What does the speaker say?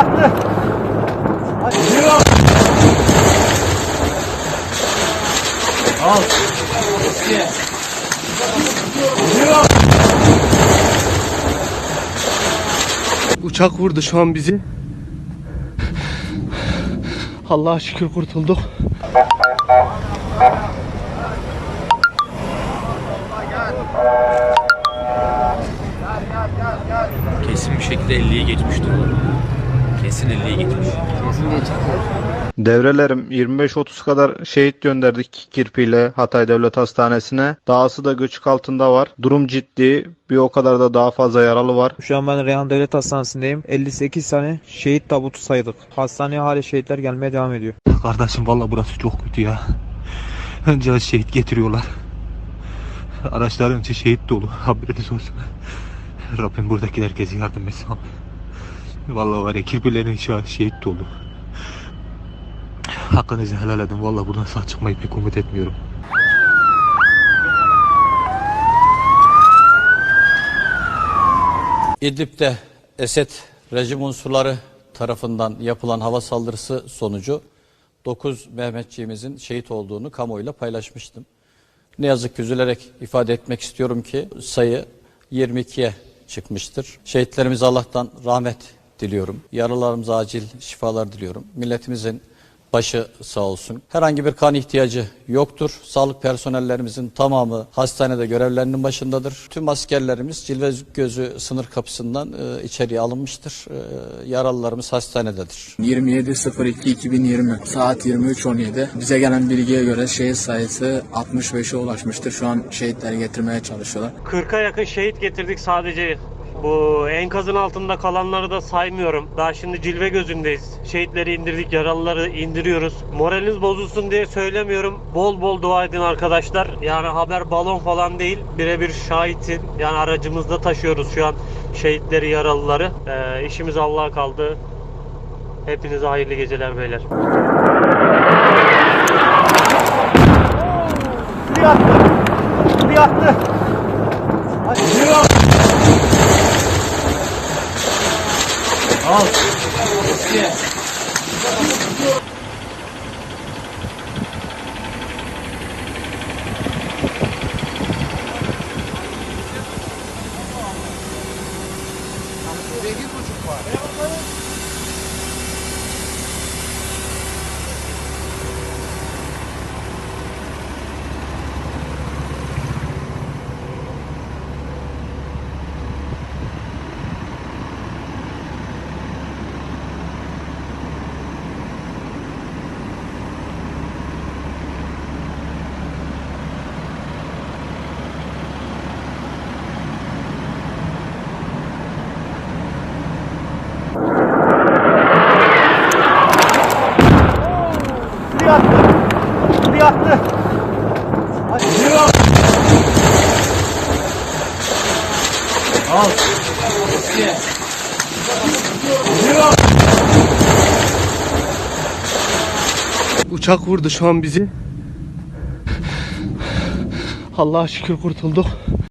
yaktı. Al. İki. Uçak vurdu şu an bizi. Allah'a şükür kurtulduk. Kesin bir şekilde 50'ye geçmiştir o. Kesin 50'ye geçmiş. Devrelerim 25-30 kadar şehit gönderdik kirpiyle Hatay Devlet Hastanesi'ne. Dahası da göçük altında var. Durum ciddi. Bir o kadar da daha fazla yaralı var. Şu an ben Reyhan Devlet Hastanesi'ndeyim. 58 tane şehit tabutu saydık. Hastaneye hala şehitler gelmeye devam ediyor. Kardeşim valla burası çok kötü ya. Önce şehit getiriyorlar. Araçların içi şehit dolu. Haberiniz olsun. Rabbim buradaki herkese yardım etsin. Valla var ya kirpilerin içi şehit dolu. Hakkınızı helal edin. Valla buradan sağ çıkmayı pek umut etmiyorum. İdlib'de Esed rejim unsurları tarafından yapılan hava saldırısı sonucu 9 Mehmetçiğimizin şehit olduğunu kamuoyuyla paylaşmıştım. Ne yazık ki üzülerek ifade etmek istiyorum ki sayı 22'ye çıkmıştır. Şehitlerimize Allah'tan rahmet diliyorum. Yaralarımıza acil şifalar diliyorum. Milletimizin başı sağ olsun. Herhangi bir kan ihtiyacı yoktur. Sağlık personellerimizin tamamı hastanede görevlerinin başındadır. Tüm askerlerimiz Cilve Gözü sınır kapısından e, içeriye alınmıştır. E, yaralılarımız hastanededir. 27.02.2020 saat 23.17 bize gelen bilgiye göre şehit sayısı 65'e ulaşmıştır. Şu an şehitleri getirmeye çalışıyorlar. 40'a yakın şehit getirdik sadece. Bu enkazın altında kalanları da saymıyorum. Daha şimdi cilve gözündeyiz. Şehitleri indirdik, yaralıları indiriyoruz. Moraliniz bozulsun diye söylemiyorum. Bol bol dua edin arkadaşlar. Yani haber balon falan değil. Birebir şahitin. Yani aracımızda taşıyoruz şu an şehitleri, yaralıları. Ee, işimiz Allah'a kaldı. Hepinize hayırlı geceler beyler. Bir yaktı. Bir yaktı. Al. İki. Bir Bir yaktı. Al. Uçak vurdu şu an bizi. Allah'a şükür kurtulduk.